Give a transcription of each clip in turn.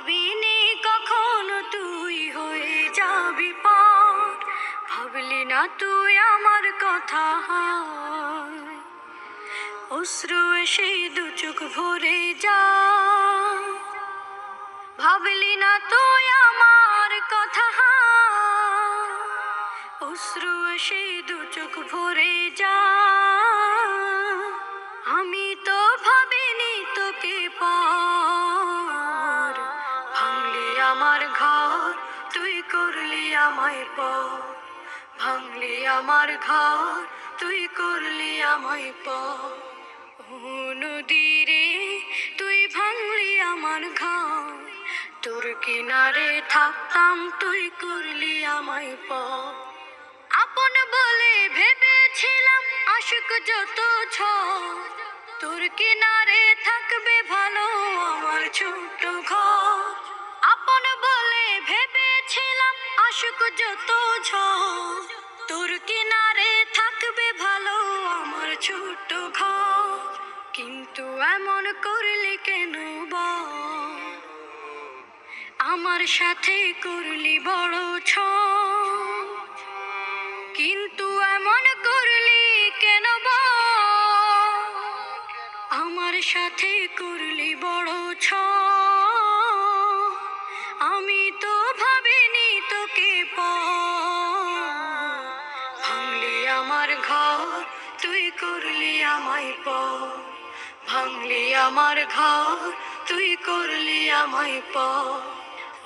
ভাবিনি কখনো তুই হয়ে যাবি পার ভাবলি না তুই আমার কথা অশ্রু এসে দু চোখ ভরে যা। ভাবলি না তুই আমার কথা অশ্রু এসে দু চোখ ভরে যা। আমার ঘর, তুই করলি আমায় পর ভাঙলি আমার ঘর, তুই করলি আমায় ও নদীরে তুই ভাঙলি আমার ঘর। তোর কিনারে থাকতাম, তুই করলি আমায় প আপন বলে ভেবেছিলাম, আশুক যত ছ তোর কিনারে থাকবে ভালো আমার ছোট আমার সাথে করলি বড় ছ কিন্তু এমন করলি কেন? আমার সাথে করলি বড় ছ আমি তো ভাবিনি তোকে পর ভাঙলি আমার ঘর, তুই করলি আমায় প। ভাঙলি আমার ঘর, তুই করলি আমায় ও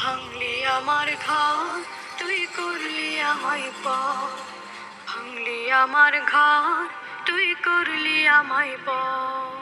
ভাঙলি আমার ঘর তুই করলি আমায় পর ভাঙলি আমার ঘর তুই করলি আমায় পর